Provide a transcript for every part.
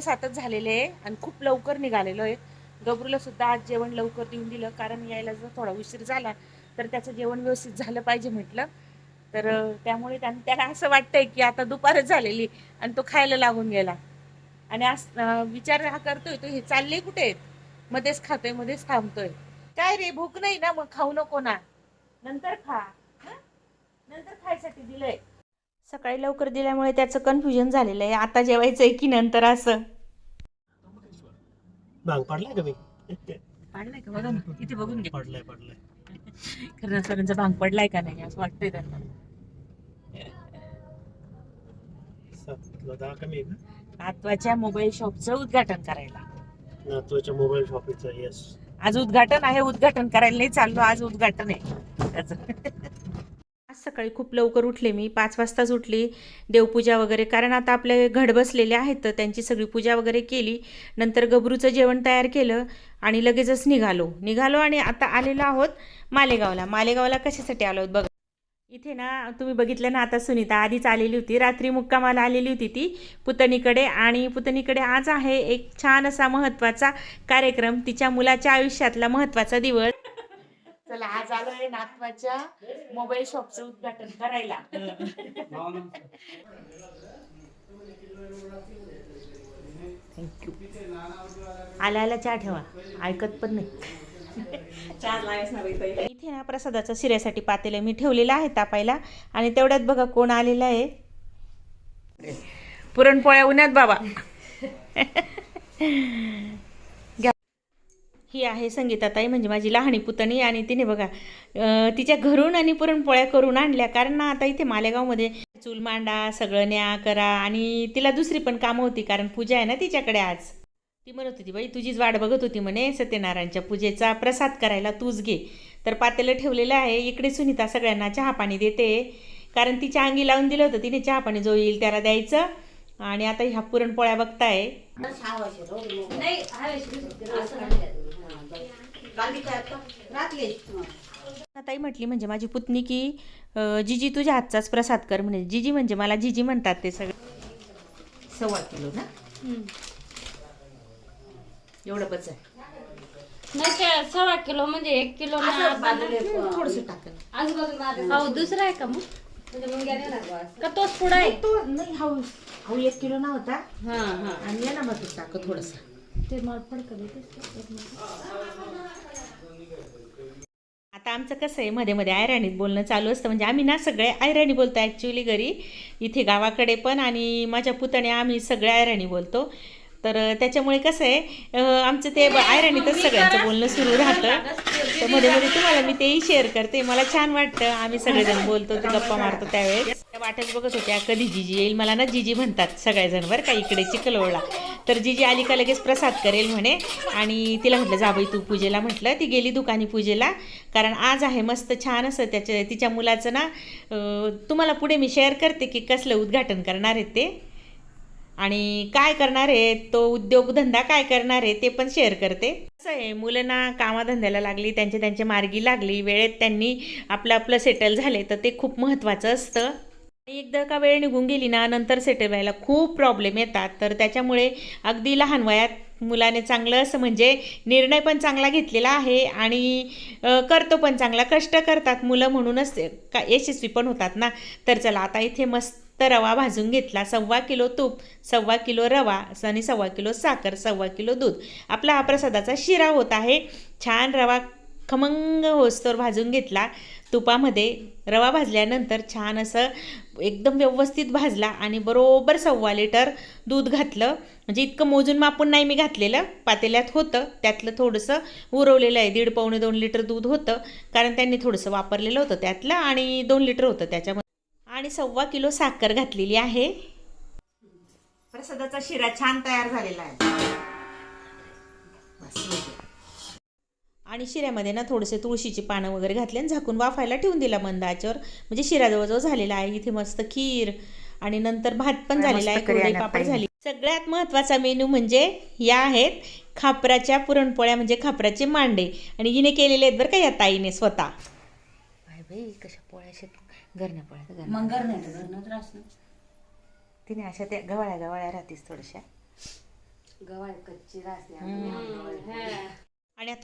सातच झालेले आहे आणि खूप लवकर निघालेलो आहे. गबरूला सुद्धा आज जेवण लवकर देऊन दिलं. कारण यायला जर थोडा उशीर झाला तर त्याचं जेवण व्यवस्थित झालं पाहिजे म्हटलं. तर त्यामुळे त्यां- त्याला असं वाटतंय की आता दुपारच झालेली आणि तो खायला लागून गेला. आणि आज विचार हा करतोय तो हे चालले कुठे आहेत? मध्येच खातोय मध्येच थांबतोय. काय रे भूक नाही ना मग खाऊ नको ना. नंतर खा. नंतर खायसाठी दिलंय. सकाळी लवकर दिल्यामुळे त्याचं कन्फ्युजन झालेलं आहे. आता जेवायचंय की नंतर असं? भांग पडलाय का मी? पाडलाय का? बघा ना. इथे बघून घे पडलाय पडलाय. सरांचा भांग पडलाय का नाही? असं वाटतंय त्यांना. सातला दहा कमी आहे का नातवाच्या मोबाईल शॉपचं उद्घाटन करायला. नातूच्या मोबाईल शॉपिंगचा येस आज उद्घाटन आहे. उद्घाटन करायला नाही चाललो. आज उद्घाटन आहे. त्याचं. सकाळी खूप लवकर उठले मी. पाच वाजताच उठली. देवपूजा वगैरे कारण आता आपले घड बसलेले आहेत तर त्यांची सगळी पूजा वगैरे केली. नंतर गबरूचं जेवण तयार केलं आणि लगेचच निघालो. निघालो आणि आता आलेलो आहोत मालेगावला. मालेगावला कशासाठी आलो आहोत बघा. इथे ना तुम्ही बघितलं ना आता सुनीता आधीच आलेली होती. रात्री मुक्कामाला आलेली होती ती. पुतणीकडे आणि पुतणीकडे आज आहे एक छान असा महत्त्वाचा कार्यक्रम. तिच्या मुलाच्या आयुष्यातला महत्त्वाचा दिवस. चला आज आलोय नातवाच्या मोबाईल शॉपचं उद्घाटन करायला. थँक्यू आला आला चहा ठेवा. ऐकत पण नाही. इथे ना प्रसादाचं शिऱ्यासाठी पातेलं मी ठेवलेलं आहे तापायला. आणि तेवढ्यात बघा कोण आलेलं आहे. पुरणपोळ्या उन्हात बाबा. ही आहे संगीताताई म्हणजे माझी लहानी पुतणी आणि तिने बघा तिच्या घरून आणि पुरणपोळ्या करून आणल्या. कारण ना आता इथे मालेगावमध्ये चूल मांडा सगळं न्या करा आणि तिला दुसरी पण कामं होती कारण पूजा आहे ना तिच्याकडे आज. ती म्हणत होती बाई तुझीच वाट बघत होती म्हणे सत्यनारायणच्या पूजेचा प्रसाद करायला तूच घे. तर पातेलं ठेवलेलं आहे इकडे सुनीता सगळ्यांना चहा पाणी देते. कारण तिच्या अंगी लावून दिलं होतं तिने चहा पाणी जो येईल त्याला द्यायचं. आणि आता ह्या पुरणपोळ्या बघताय. ताई म्हटली म्हणजे माझी पुतणी की जिजी तुझ्या हातचाच प्रसाद कर म्हणे. जिजी म्हणजे मला जिजी म्हणतात ते सगळे. सव्वा किलो ना? एवढं बच आहे. नाही ते सव्वा किलो म्हणजे एक किलो थोडस टाकलं. हो दुसरा आहे का मग? का तोच पुढा आहे? तो नाही हा हा एक किलो ना होता हा हा. आणि या ना मग टाक थोडस. ते मला देतेस आता आमचं कसं आहे मध्ये मध्ये आयराणीत बोलणं चालू असतं. म्हणजे आम्ही ना सगळे आयराणी बोलतो ॲक्च्युली घरी. इथे गावाकडे पण आणि माझ्या पुतण्या आम्ही सगळे आयराणी बोलतो. तर त्याच्यामुळे कसं आहे आमचं ते आयराणीतच सगळ्यांचं बोलणं सुरू राहतं. तर मध्ये मध्ये तुम्हाला मी तेही शेअर करते. मला छान वाटतं. आम्ही सगळेजण बोलतो ते गप्पा मारतो त्यावेळेस. त्या वाटच बघत होत्या कधी जिजी येईल? मला ना जिजी म्हणतात सगळेजण बरं का इकडे चिखलवळला तर जिजी आली का लगेच प्रसाद करेल म्हणे. आणि तिला म्हटलं जा बाई तू पूजेला म्हटलं. ती गेली दुकानी पूजेला. कारण आज आहे मस्त छान असं त्याच्या तिच्या मुलाचं ना तुम्हाला पुढे मी शेअर करते की कसलं उद्घाटन करणार आहे ते. आणि काय करणार आहे तो उद्योगधंदा काय करणार आहे ते पण शेअर करते. कसं आहे मुलं ना कामाधंद्याला लागली त्यांच्या त्यांच्या मार्गी लागली. वेळेत त्यांनी आपलं आपलं सेटल झाले तर ते खूप महत्त्वाचं असतं. एकदा का वेळ निघून गेली ना नंतर सेटल व्हायला खूप प्रॉब्लेम येतात. तर त्याच्यामुळे अगदी लहान वयात मुलाने चांगलं असं म्हणजे निर्णय पण चांगला घेतलेला आहे आणि करतो पण चांगला. कष्ट करतात मुलं म्हणूनच का यशस्वी पण होतात ना. तर चला आता इथे मस्त रवा भाजून घेतला. सव्वा किलो तूप सव्वा किलो रवा आणि सव्वा किलो साखर सव्वा किलो दूध. आपला हा प्रसादाचा शिरा होत आहे. छान रवा खमंग होस्तोर भाजून घेतला. तुपामध्ये रवा भाजल्यानंतर छान असं एकदम व्यवस्थित भाजला आणि बरोबर सव्वा लिटर दूध घातलं. म्हणजे इतकं मोजून मापून नाही मी घातलेलं. पातेल्यात होतं. त्यातलं थोडंसं उरवलेलं आहे. दीड पावणे दोन लिटर दूध होतं. कारण त्यांनी थोडंसं वापरलेलं होतं त्यातलं आणि दोन लिटर होतं त्याच्यामध्ये. आणि सव्वा किलो साखर घातलेली आहे. प्रसादाचा शिरा छान तयार झालेला आहे. आणि शिऱ्यामध्ये ना थोडेसे तुळशीची पानं वगैरे घातली आणि झाकून वाफायला ठेवून दिला मंद आचेवर म्हणजे शिरा जवळजवळ झालेला आहे. इथे मस्त खीर आणि नंतर भात पण झालेला आहे. कुरडई पापड झाली. सगळ्यात महत्त्वाचा मेनू म्हणजे या आहेत खापराच्या पुरणपोळ्या म्हणजे खापराचे मांडे. आणि हिने केलेले आहेत बरं का या ताईने स्वतः. बाय बाई कशा पोळ्या घरण्या पोळ्या मग तर तिने अशा त्या गवाळ्या गवाळ्या राहतीस थोड्याशा. गव्हा कच्ची राहते.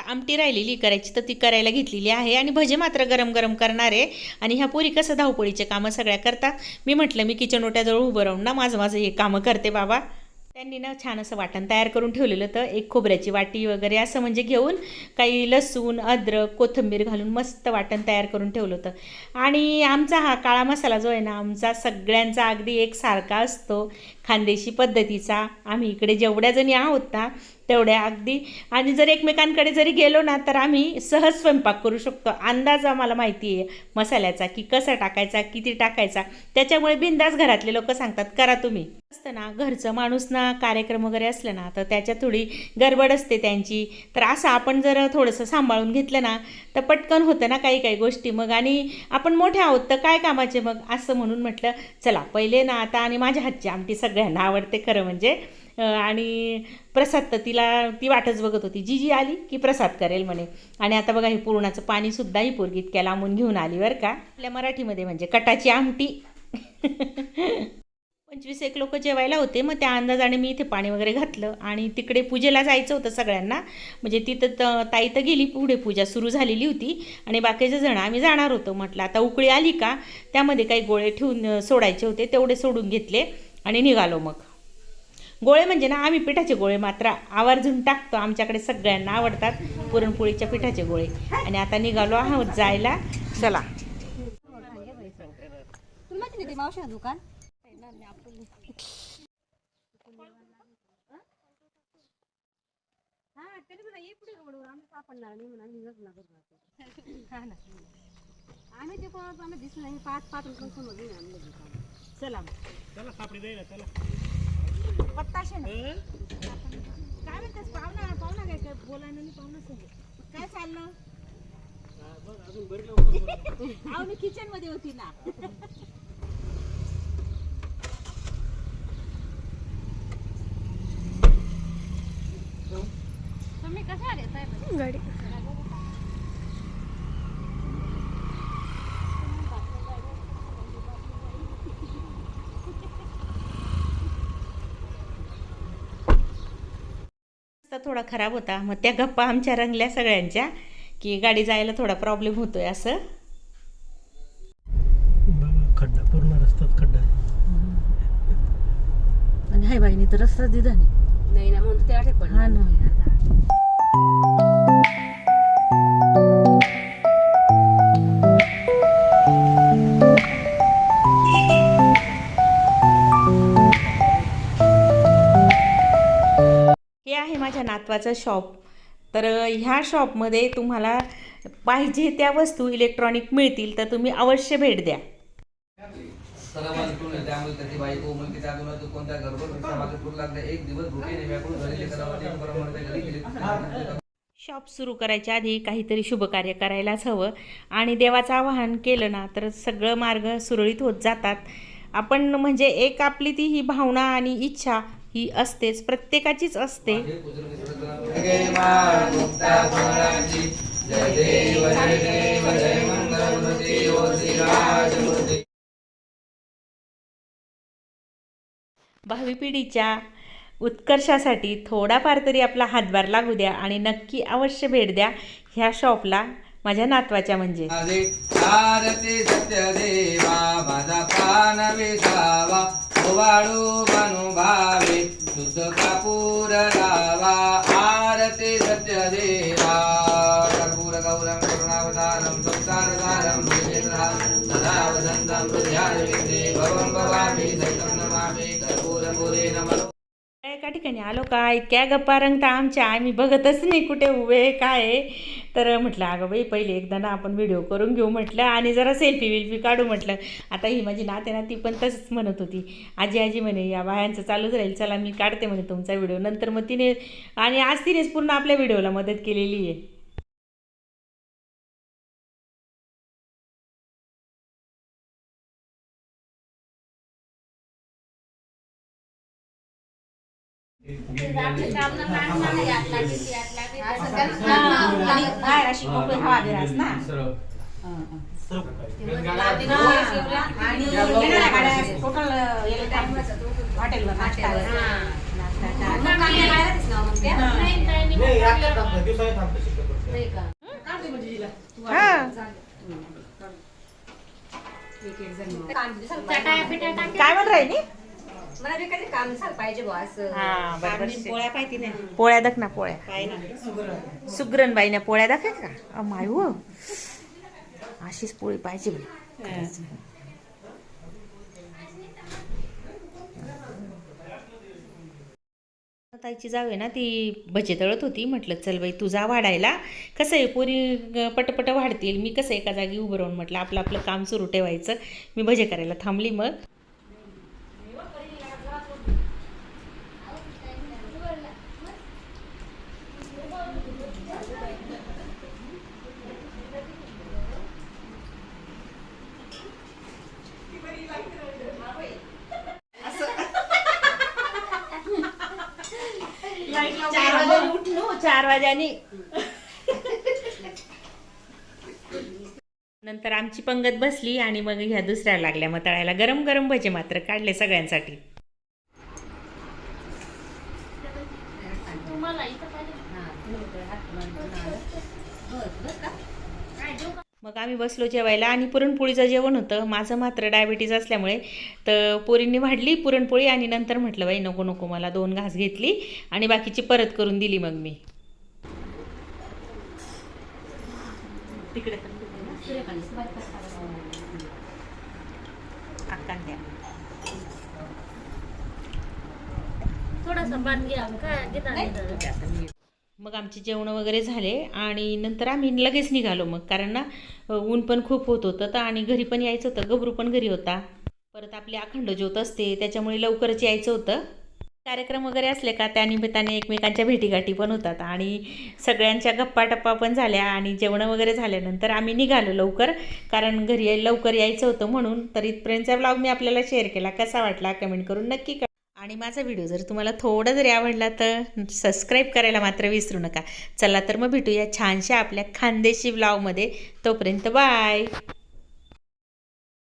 आता आमटी राहिलेली करायची तर ती करायला घेतलेली आहे. आणि भजे मात्र गरम गरम करणार आहे. आणि ह्या पोरी कसं धावपळीचे कामं सगळ्या करतात. मी म्हटलं मी किचन ओट्याजवळ उभं राहून ना माझं माझं हे कामं करते बाबा. त्यांनी ना छान असं वाटण तयार करून ठेवलेलं तर एक खोबऱ्याची वाटी वगैरे असं म्हणजे घेऊन काही लसूण अद्रक कोथिंबीर घालून मस्त वाटण तयार करून ठेवलं होतं. आणि आमचा हा काळा मसाला जो आहे ना आमचा सगळ्यांचा अगदी एकसारखा असतो. खानदेशी पद्धतीचा. आम्ही इकडे जेवढ्या जणी आहोत ना तेवढ्या अगदी. आणि जर एकमेकांकडे जरी गेलो ना तर आम्ही सहज स्वयंपाक करू शकतो. अंदाज आम्हाला माहिती आहे मसाल्याचा की कसा टाकायचा किती टाकायचा. त्याच्यामुळे बिंदास घरातले लोक सांगतात करा तुम्ही. असतं ना घरचं माणूस ना कार्यक्रम वगैरे असलं ना तर त्याच्यात थोडी गडबड असते त्यांची. तर असं आपण जर थोडंसं सांभाळून घेतलं ना तर पटकन होतं ना काही काही गोष्टी. मग आणि आपण मोठे आहोत तर काय कामाचे? मग असं म्हणून म्हटलं चला पहिले ना आता आणि माझ्या हातची आमटी सगळ्यांना आवडते खरं म्हणजे. आणि प्रसाद तर तिला ती वाटच बघत होती. जी जी आली की प्रसाद करेल म्हणे. आणि आता बघा हे पुरणाचं पाणीसुद्धा ही पोरगी इतक्या लांबून घेऊन आली बरं का. आपल्या मराठीमध्ये म्हणजे कटाची आमटी. पंचवीस एक लोक जेवायला होते. मग त्या अंदाजाने मी इथे पाणी वगैरे घातलं आणि तिकडे पूजेला जायचं होतं सगळ्यांना. म्हणजे तिथं त ताई तर गेली पुढे पूजा सुरू झालेली होती. आणि बाकीचे जण आम्ही जाणार होतो. म्हटलं आता उकळी आली का? त्यामध्ये काही गोळे ठेवून सोडायचे होते. तेवढे सोडून घेतले आणि निघालो मग. गोळे म्हणजे ना आम्ही पिठाचे गोळे मात्र आवर्जून टाकतो. आमच्याकडे सगळ्यांना आवडतात पुरणपोळीच्या पिठाचे गोळे. आणि आता निघालो आहोत जायला. चला. दुकान? आम्ही ते कोणाला आम्ही दिसलं नाही. पाच पाच रुपये आणलं दुकान. चला चला सापडी दे ना चला. काय म्हणतेस? पाहुणा पाहुणा काय काय बोलायला नाही पाहुणा सगळं काय चाललं? अहो मी किचनमध्ये होती ना. तुम्ही कशा आले? गाडी थोडा खराब होता. मग त्या गप्पा आमच्या रंगल्या सगळ्यांच्या की गाडी जायला थोडा प्रॉब्लेम होतोय असं. खड्डा पूर्ण रस्त्यात खड्डा. आणि हाय बाईने तर रस्ताच दिला नाही. नातवाचं शॉप. तर ह्या शॉपमध्ये तुम्हाला पाहिजे त्या वस्तू इलेक्ट्रॉनिक मिळतील तर तुम्ही अवश्य भेट द्या. शॉप सुरू करायच्या आधी काहीतरी शुभकार्य करायलाच हवं. आणि देवाचं आवाहन केलं ना तर सगळं मार्ग सुरळीत होत जातात. आपण म्हणजे एक आपली ती ही भावना आणि इच्छा ही असतेच प्रत्येकाचीच असते. भावी पिढीच्या उत्कर्षासाठी थोडाफार तरी आपला हातभार लागू द्या आणि नक्की अवश्य भेट द्या ह्या शॉपला माझ्या नातवाच्या म्हणजे. माझे आरती वाळू भावे शुद्ध कापूर लावा आरती सत्य देवा. कर्पूर गौरम करुणावतारम संसारधारम भुजगेंद्राम सदा भवं भवामी नमामि नमः. एका ठिकाणी आलो काय? इतक्या गप्पा रंगता आमच्या? आम्ही बघतच नाही कुठे उभे काय तर म्हटलं अगं बाई पहिले एकदा ना आपण व्हिडिओ करून घेऊ म्हटलं आणि जरा सेल्फी विल्फी काढू म्हटलं. आता ही माझी नाते ना ती पण तसंच म्हणत होती. आजी आजी म्हणे या बायांचं चालूच राहील. चला मी काढते म्हणे तुमचा व्हिडिओ. नंतर मग तिने आणि आज तिनेच पूर्ण आपल्या व्हिडिओला मदत केलेली आहे. काय म्हणत राहिली मला बी कधी काम दिसायला पाहिजे बुवा असं. हा बरोबर. पोळ्या पाहिजे ना पोळ्या दाख ना पोळ्या. सुग्रण बाई ना पोळ्या दाखव का? अ, माय हो. अशीच पोळी पाहिजे. ताईची जाऊ आहे ना ती भजे तळत होती. म्हटलं चल बाई तू जा वाढायला. कसं आहे पोरी अं, पटपट वाढतील. मी कसं एका जागी उभं राहून म्हटलं आपलं आपलं काम सुरू ठेवायचं. मी भजे करायला थांबली मग. उठलो चार वाजानी नंतर आमची पंगत बसली आणि मग ह्या दुसऱ्या लागल्या. मग तळायला गरम गरम भजे मात्र काढले सगळ्यांसाठी. मग आम्ही बसलो जेवायला आणि पुरणपोळीचं जेवण होतं. माझं मात्र डायबिटीज असल्यामुळे तर पोरींनी वाढली पुरणपोळी आणि नंतर म्हटलं बाई नको नको मला दोन घास घेतली आणि बाकीची परत करून दिली मग मी. तिकडे थोडासा पान घ्या मग आमचे जेवण वगैरे झाले आणि नंतर आम्ही लगेच निघालो मग कारण ना ऊन पण खूप होत होतं तर आणि घरी पण यायचं होतं गबरू पण घरी होता. परत आपली अखंड ज्योत असते त्याच्यामुळे लवकरच यायचं होतं. कार्यक्रम वगैरे असले का त्यानिमित्ताने एकमेकांच्या भेटीगाठी पण होतात आणि सगळ्यांच्या गप्पा टप्पा पण झाल्या आणि जेवणं वगैरे झाल्यानंतर आम्ही निघालो लवकर. कारण घरी याय- लवकर यायचं होतं म्हणून तर इथपर्यंतचा ब्लॉग मी आपल्याला शेअर केला. कसा वाटला कमेंट करून नक्की करा आणि माझा व्हिडिओ जर तुम्हाला थोडा जरी आवडला तर सबस्क्राईब करायला मात्र विसरू नका. चला तर मग भेटूया छानशा आपल्या खानदेशी ब्लॉगमध्ये तोपर्यंत बाय